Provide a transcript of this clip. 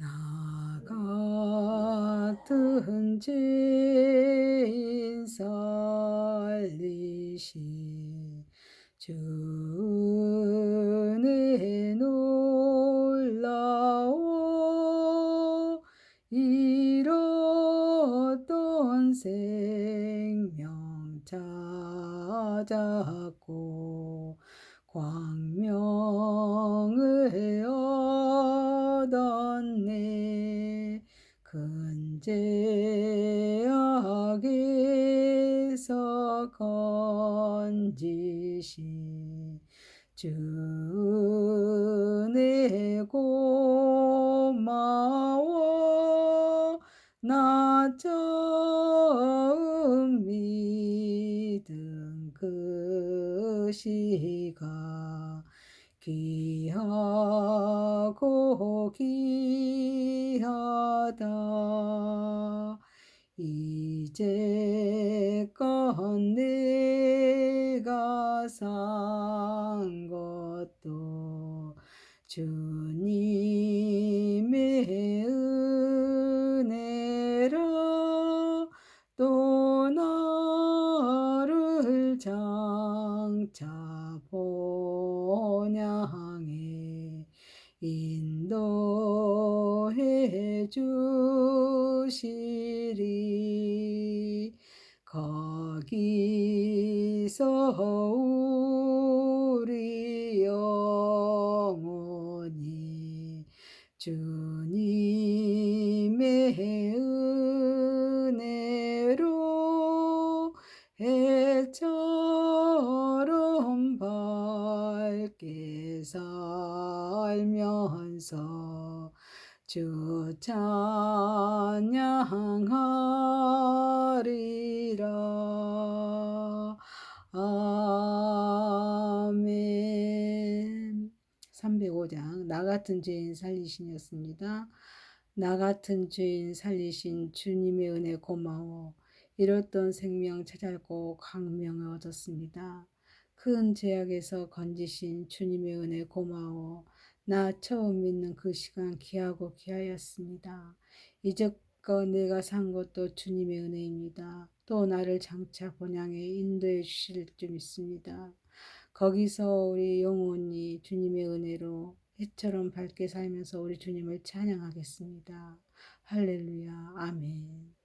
나 같은 죄인 살리신 주의 놀라워 잃었던 생명 찾았고 광 얻었네. 근제악에서 건지신 주내 고마워 나 처음 믿은 그 시가 귀하고 귀 하다 이제껏 내가 산 것도 주님의 은혜라. 또 나를 장차 본향에 인도해 주시리 거기서 우리 영혼이 주님의 은혜로 해처럼 밝게 살면서 주 찬양하리라 아멘 305장 나 같은 죄인 살리신이었습니다. 나 같은 죄인 살리신 주님의 은혜 고마워 잃었던 생명 찾았고 강명을 얻었습니다. 큰 죄악에서 건지신 주님의 은혜 고마워 나 처음 믿는 그 시간 귀하고 귀하였습니다. 이제껏 내가 산 것도 주님의 은혜입니다. 또 나를 장차 본향에 인도해 주실 줄 믿습니다. 거기서 우리 영혼이 주님의 은혜로 해처럼 밝게 살면서 우리 주님을 찬양하겠습니다. 할렐루야. 아멘.